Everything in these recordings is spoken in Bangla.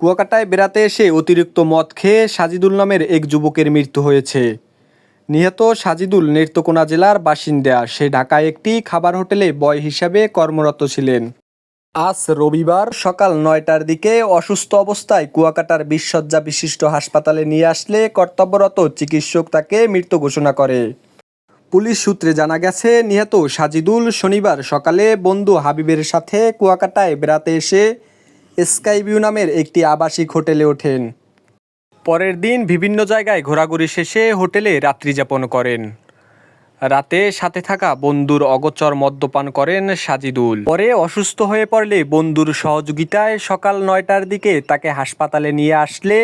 কুয়াকাটায় বেড়াতে এসে অতিরিক্ত মদ খেয়ে সাজিদুল নামের এক যুবকের মৃত্যু হয়েছে। নিহত সাজিদুল নেত্রকোনা জেলার বাসিন্দা। সে ঢাকায় একটি খাবার হোটেলে বয় হিসাবে কর্মরত ছিলেন। আজ রবিবার সকাল নয়টার দিকে অসুস্থ অবস্থায় কুয়াকাটার বিশ্বজ্জা বিশিষ্ট হাসপাতালে নিয়ে আসলে কর্তব্যরত চিকিৎসক তাকে মৃত ঘোষণা করে। পুলিশ সূত্রে জানা গেছে, নিহত সাজিদুল শনিবার সকালে বন্ধু হাবিবের সাথে কুয়াকাটায় বেড়াতে এসে স্কাইভিউ নামের একটি আবাসিক হোটেলে ওঠেন। পরের দিন বিভিন্ন জায়গায় ঘোরাঘুরি শেষে হোটেলে রাত্রিযাপন করেন। রাতে সাথে থাকা বন্ধুর অগোচর মদ্যপান করেন সাজিদুল। পরে অসুস্থ হয়ে পড়লে বন্ধুর সহযোগিতায় সকাল নয়টার দিকে তাকে হাসপাতালে নিয়ে আসলে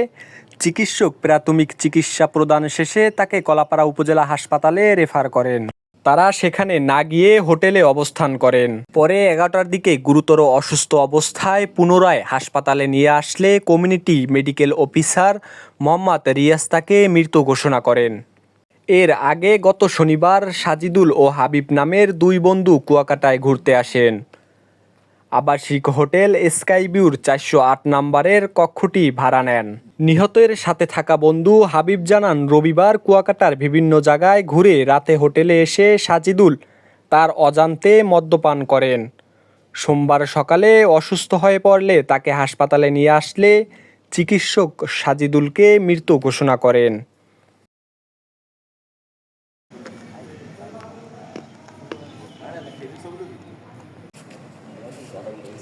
চিকিৎসক প্রাথমিক চিকিৎসা প্রদান শেষে তাকে কলাপাড়া উপজেলা হাসপাতালে রেফার করেন। তারা সেখানে না গিয়ে হোটেলে অবস্থান করেন। পরে এগারোটার দিকে গুরুতর অসুস্থ অবস্থায় পুনরায় হাসপাতালে নিয়ে আসলে community medical officer Mohammad Riaz তাকে মৃত ঘোষণা করেন। এর আগে গত শনিবার সাজিদুল ও হাবিব নামের দুই বন্ধু কুয়াকাটায় ঘুরতে আসেন। আবাসিক হোটেল স্কাইবিউর চারশো আট নম্বরের কক্ষটি ভাড়া নেন। নিহতের সাথে থাকা বন্ধু হাবিব জানান, রবিবার কুয়াকাটার বিভিন্ন জায়গায় ঘুরে রাতে হোটেলে এসে সাজিদুল তার অজান্তে মদ্যপান করেন। সোমবার সকালে অসুস্থ হয়ে পড়লে তাকে হাসপাতালে নিয়ে আসলে চিকিৎসক সাজিদুলকে মৃত ঘোষণা করেন। desarrollo